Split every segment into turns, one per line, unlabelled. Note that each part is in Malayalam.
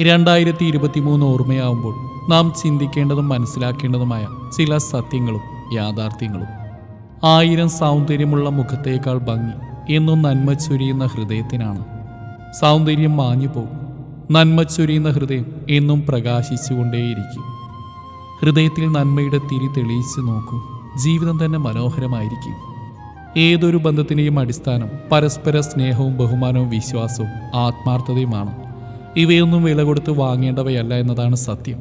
രണ്ടായിരത്തി ഇരുപത്തി മൂന്ന് ഓർമ്മയാവുമ്പോൾ നാം ചിന്തിക്കേണ്ടതും മനസ്സിലാക്കേണ്ടതുമായ ചില സത്യങ്ങളും യാഥാർത്ഥ്യങ്ങളും. ആയിരം സൗന്ദര്യമുള്ള മുഖത്തേക്കാൾ ഭംഗി എന്നും നന്മ ചൊരിയുന്ന ഹൃദയത്തിനാണ്. സൗന്ദര്യം മാഞ്ഞു പോകും നന്മ ചൊരിയുന്ന ഹൃദയം എന്നും പ്രകാശിച്ചുകൊണ്ടേയിരിക്കും. ഹൃദയത്തിൽ നന്മയുടെ തിരി തെളിയിച്ചു നോക്കൂ. ജീവിതം തന്നെ മനോഹരമായിരിക്കും. ഏതൊരു ബന്ധത്തിന്റെയും അടിസ്ഥാനം പരസ്പര സ്നേഹവും ബഹുമാനവും വിശ്വാസവും ആത്മാർത്ഥതയുമാണ്. ഇവയൊന്നും വില കൊടുത്ത് വാങ്ങേണ്ടവയല്ല എന്നതാണ് സത്യം.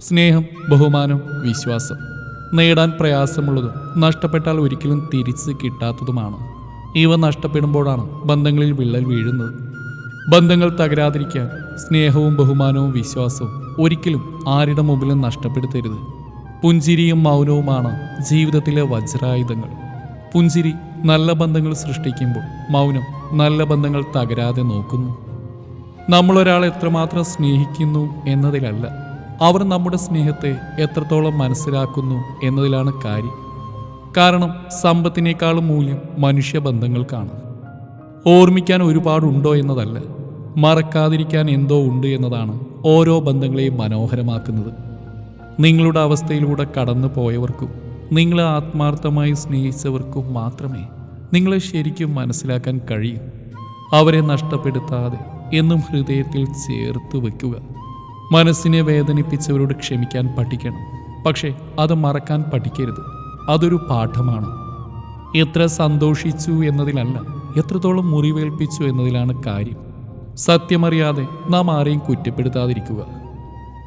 സ്നേഹം ബഹുമാനം വിശ്വാസം നേടാൻ പ്രയാസമുള്ളതും നഷ്ടപ്പെട്ടാൽ ഒരിക്കലും തിരിച്ച് കിട്ടാത്തതുമാണ്. ഇവ നഷ്ടപ്പെടുമ്പോഴാണ് ബന്ധങ്ങളിൽ വിള്ളൽ വീഴുന്നത്. ബന്ധങ്ങൾ തകരാതിരിക്കാൻ സ്നേഹവും ബഹുമാനവും വിശ്വാസവും ഒരിക്കലും ആരുടെ മുമ്പിലും നഷ്ടപ്പെടുത്തരുത്. പുഞ്ചിരിയും മൗനവുമാണ് ജീവിതത്തിലെ വജ്രായുധങ്ങൾ. പുഞ്ചിരി നല്ല ബന്ധങ്ങൾ സൃഷ്ടിക്കുമ്പോൾ മൗനം നല്ല ബന്ധങ്ങൾ തകരാതെ നോക്കുന്നു. നമ്മൾ ഒരാളെ എത്രമാത്രം സ്നേഹിക്കുന്നു എന്നതിലല്ല. അവർ നമ്മുടെ സ്നേഹത്തെ എത്രത്തോളം മനസ്സിലാക്കുന്നു എന്നതിലാണ് കാര്യം. കാരണം സമ്പത്തിനേക്കാളും മൂല്യം മനുഷ്യബന്ധങ്ങൾക്കാണ്. ഓർമ്മിക്കാൻ ഒരുപാടുണ്ടോ എന്നതല്ല. മറക്കാതിരിക്കാൻ എന്തോ ഉണ്ട് എന്നതാണ് ഓരോ ബന്ധങ്ങളെയും മനോഹരമാക്കുന്നത്. നിങ്ങളുടെ അവസ്ഥയിലൂടെ കടന്നു പോയവർക്കും നിങ്ങളെ ആത്മാർത്ഥമായി സ്നേഹിച്ചവർക്കും മാത്രമേ നിങ്ങളെ ശരിക്കും മനസ്സിലാക്കാൻ കഴിയൂ. അവരെ നഷ്ടപ്പെടുത്താതെ എന്നും ഹൃദയത്തിൽ ചേർത്ത് വയ്ക്കുക മനസ്സിനെ വേദനിപ്പിച്ചവരോട് ക്ഷമിക്കാൻ പഠിക്കണം. പക്ഷേ അത് മറക്കാൻ പഠിക്കരുത്. അതൊരു പാഠമാണ്. എത്ര സന്തോഷിച്ചു എന്നതിലല്ല എത്രത്തോളം മുറിവേൽപ്പിച്ചു എന്നതിലാണ് കാര്യം. സത്യമറിയാതെ നാം ആരെയും കുറ്റപ്പെടുത്താതിരിക്കുക.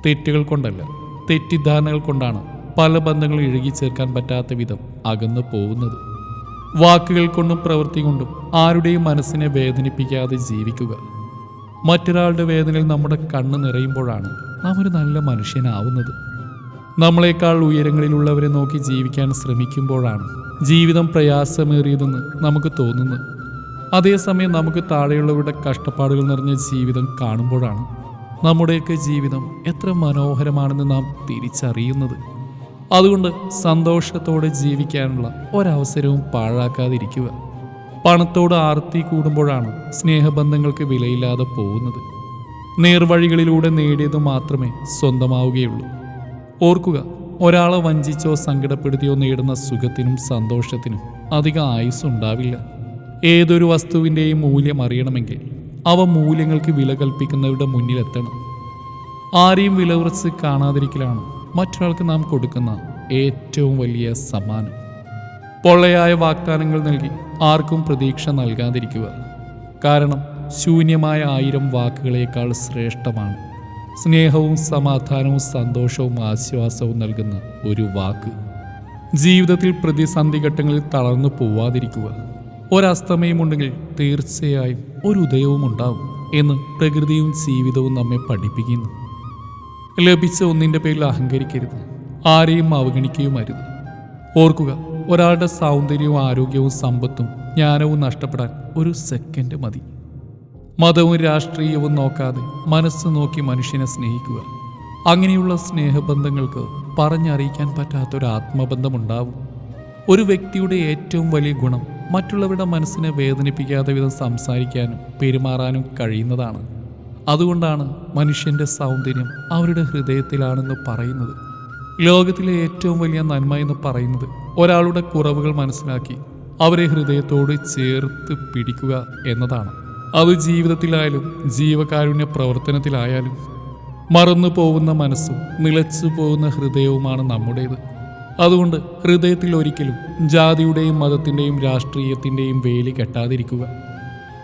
തെറ്റുകൾ കൊണ്ടല്ല തെറ്റിദ്ധാരണകൾ കൊണ്ടാണ് പല ബന്ധങ്ങളും ഇഴുകിച്ചേർക്കാൻ പറ്റാത്ത വിധം അകന്നു പോകുന്നത്. വാക്കുകൾ കൊണ്ടും പ്രവൃത്തി കൊണ്ടും ആരുടെയും മനസ്സിനെ വേദനിപ്പിക്കാതെ ജീവിക്കുക. മറ്റൊരാളുടെ വേദനയിൽ നമ്മുടെ കണ്ണ് നിറയുമ്പോഴാണ് നാം ഒരു നല്ല മനുഷ്യനാവുന്നത്. നമ്മളെക്കാൾ ഉയരങ്ങളിലുള്ളവരെ നോക്കി ജീവിക്കാൻ ശ്രമിക്കുമ്പോഴാണ് ജീവിതം പ്രയാസമേറിയതെന്ന് നമുക്ക് തോന്നുന്നത്. അതേസമയം നമുക്ക് താഴെയുള്ളവരുടെ കഷ്ടപ്പാടുകൾ നിറഞ്ഞ ജീവിതം കാണുമ്പോഴാണ് നമ്മുടെയൊക്കെ ജീവിതം എത്ര മനോഹരമാണെന്ന് നാം തിരിച്ചറിയുന്നത്. അതുകൊണ്ട് സന്തോഷത്തോടെ ജീവിക്കാനുള്ള ഒരവസരവും പാഴാക്കാതിരിക്കുക. പണത്തോട് ആർത്തി കൂടുമ്പോഴാണ് സ്നേഹബന്ധങ്ങൾക്ക് വിലയില്ലാതെ പോകുന്നത്. നേർവഴികളിലൂടെ നേടിയത് മാത്രമേ സ്വന്തമാവുകയുള്ളൂ. ഓർക്കുക ഒരാളെ വഞ്ചിച്ചോ സങ്കടപ്പെടുത്തിയോ നേടുന്ന സുഖത്തിനും സന്തോഷത്തിനും അധികം ആയുസ് ഉണ്ടാവില്ല ഏതൊരു വസ്തുവിന്റെയും മൂല്യം അറിയണമെങ്കിൽ അവ മൂല്യങ്ങൾക്ക് വില കൽപ്പിക്കുന്നവരുടെ മുന്നിലെത്തണം. ആരെയും വിലവറച്ച് കാണാതിരിക്കലാണ് മറ്റൊരാൾക്ക് നാം കൊടുക്കുന്ന ഏറ്റവും വലിയ സമ്മാനം. പൊള്ളയായ വാഗ്ദാനങ്ങൾ നൽകി ആർക്കും പ്രതീക്ഷ നൽകാതിരിക്കുക. കാരണം ശൂന്യമായ ആയിരം വാക്കുകളേക്കാൾ ശ്രേഷ്ഠമാണ്. സ്നേഹവും സമാധാനവും സന്തോഷവും ആശ്വാസവും നൽകുന്ന ഒരു വാക്ക്. ജീവിതത്തിൽ പ്രതിസന്ധി ഘട്ടങ്ങളിൽ തളർന്നു പോവാതിരിക്കുക. ഒരസ്തമയമുണ്ടെങ്കിൽ തീർച്ചയായും ഒരു ഉദയവും ഉണ്ടാവും എന്ന് പ്രകൃതിയും ജീവിതവും നമ്മെ പഠിപ്പിക്കുന്നു. ലഭിച്ച ഒന്നിന്റെ പേരിൽ അഹങ്കരിക്കരുത്. ആരെയും അവഗണിക്കുകയും അരുത് ഓർക്കുക ഒരാളുടെ സൗന്ദര്യവും ആരോഗ്യവും സമ്പത്തും ജ്ഞാനവും നഷ്ടപ്പെടാൻ ഒരു സെക്കൻഡ് മതി. മതവും രാഷ്ട്രീയവും നോക്കാതെ മനസ്സ് നോക്കി മനുഷ്യനെ സ്നേഹിക്കുക. അങ്ങനെയുള്ള സ്നേഹബന്ധങ്ങൾക്ക് പറഞ്ഞറിയിക്കാൻ പറ്റാത്തൊരു ആത്മബന്ധമുണ്ടാവും. ഒരു വ്യക്തിയുടെ ഏറ്റവും വലിയ ഗുണം മറ്റുള്ളവരുടെ മനസ്സിനെ വേദനിപ്പിക്കാത്ത വിധം സംസാരിക്കാനും പെരുമാറാനും കഴിയുന്നതാണ്. അതുകൊണ്ടാണ് മനുഷ്യന്റെ സൗന്ദര്യം അവരുടെ ഹൃദയത്തിലാണെന്ന് പറയുന്നത്. ലോകത്തിലെ ഏറ്റവും വലിയ നന്മ എന്ന് പറയുന്നത് ഒരാളുടെ കുറവുകൾ മനസ്സിലാക്കി അവരെ ഹൃദയത്തോട് ചേർത്ത് പിടിക്കുക എന്നതാണ്. അത് ജീവിതത്തിലായാലും ജീവകാരുണ്യ പ്രവർത്തനത്തിലായാലും മറന്നു പോകുന്ന മനസ്സും നിലച്ചു പോകുന്ന ഹൃദയവുമാണ് നമ്മുടേത്. അതുകൊണ്ട് ഹൃദയത്തിൽ ഒരിക്കലും ജാതിയുടെയും മതത്തിന്റെയും രാഷ്ട്രീയത്തിന്റെയും വേലി കെട്ടാതിരിക്കുക.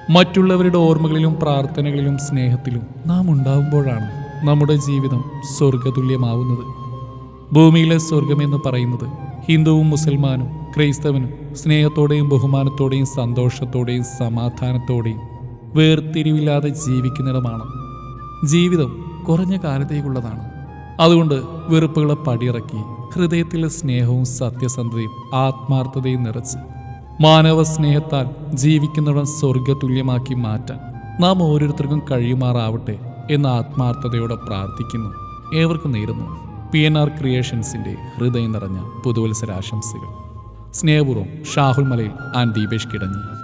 മറ്റുള്ളവരുടെ ഓർമ്മകളിലും പ്രാർത്ഥനകളിലും സ്നേഹത്തിലും നാം ഉണ്ടാവുമ്പോഴാണ് നമ്മുടെ ജീവിതം സ്വർഗതുല്യമാവുന്നത് ഭൂമിയിലെ സ്വർഗമെന്ന് പറയുന്നത് ഹിന്ദുവും മുസൽമാനും ക്രൈസ്തവനും സ്നേഹത്തോടെയും ബഹുമാനത്തോടെയും സന്തോഷത്തോടെയും സമാധാനത്തോടെയും വേർതിരിവില്ലാതെ ജീവിക്കുന്നിടമാണ്. ജീവിതം കുറഞ്ഞ കാലത്തേക്കുള്ളതാണ്. അതുകൊണ്ട് വെറുപ്പുകളെ പടിയിറക്കി ഹൃദയത്തിലെ സ്നേഹവും സത്യസന്ധതയും ആത്മാർത്ഥതയും നിറച്ച് മാനവ സ്നേഹത്താൽ ജീവിക്കുന്നിടം സ്വർഗതുല്യമാക്കി മാറ്റാൻ നാം ഓരോരുത്തർക്കും കഴിയുമാറാവട്ടെ എന്ന ആത്മാർത്ഥതയോടെ പ്രാർത്ഥിക്കുന്നു. ഏവർക്കും നേരുന്നു. പി എൻ ആർ ക്രിയേഷൻസിന്റെ ഹൃദയം നിറഞ്ഞ പുതുവത്സരാശംസകൾ. സ്നേഹപൂർവം ഷാഹുൽ മലയിൽ ആൻഡ് ദീപേഷ് കിടഞ്ഞി.